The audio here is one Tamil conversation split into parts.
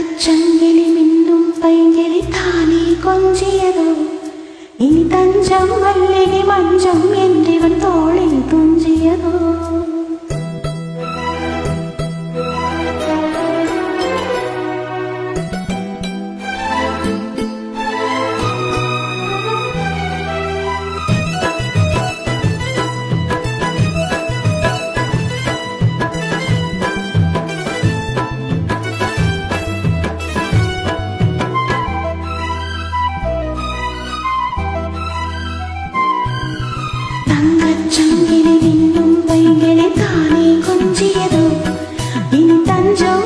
തച്ചങ്കിളി മിന്നും പൈങ്കിളി താനേ കൊഞ്ചിയതോ. ഇനി തഞ്ചം മല്ലിനി മഞ്ച தங்கச்சங்கிலி மின்னும் பைங்கிலி தானே கொஞ்சியதோ? இனி தஞ்சம்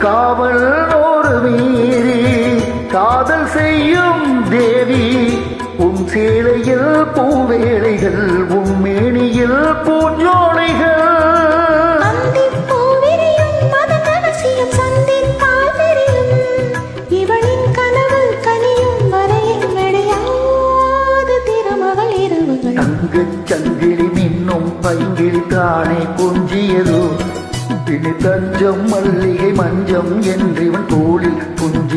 காவல் ஒரு மீறி காதல் செய்யும் தேவி உன் சேலையில் பூவேளைகள் உன் மேனியில் பூஞ்சோலைகள். தங்கச் சங்கிலி மின்னும் பைங்கில் தானே கொஞ்சியதோ இனி தஞ்சம் மல்லிகை மஞ்சம் என்றிவன் தோளில் துஞ்சியதோ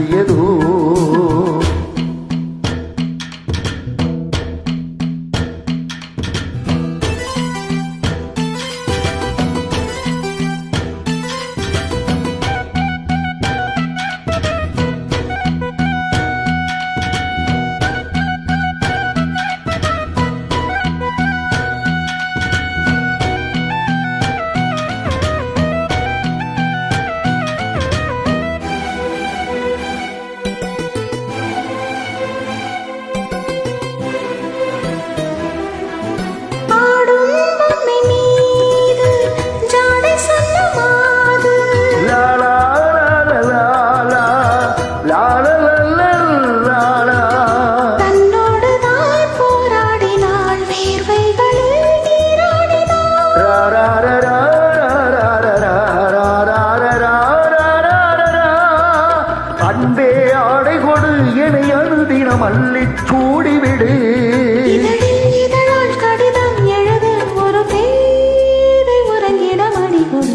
தினம் தினம் அள்ளி சூடிவிடு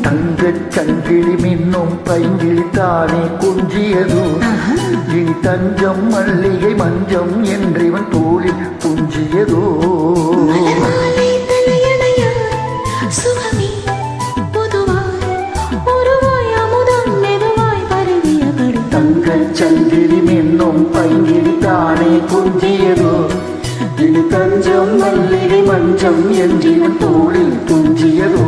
தங்கச் சங்கிலி மின்னும் பைங்கில் தானே குஞ்சியதோ இனி தஞ்சம் மல்லிகை மஞ்சம் என்றிவன் தோளில் புஞ்சியதோ தங்கச் சங்கிலி மின் என்னும் பைங்கிலி தானே குஞ்சியதோ இது தஞ்சம் மல்லிகை மஞ்சம் என்றின் தோளில் துஞ்சியதோ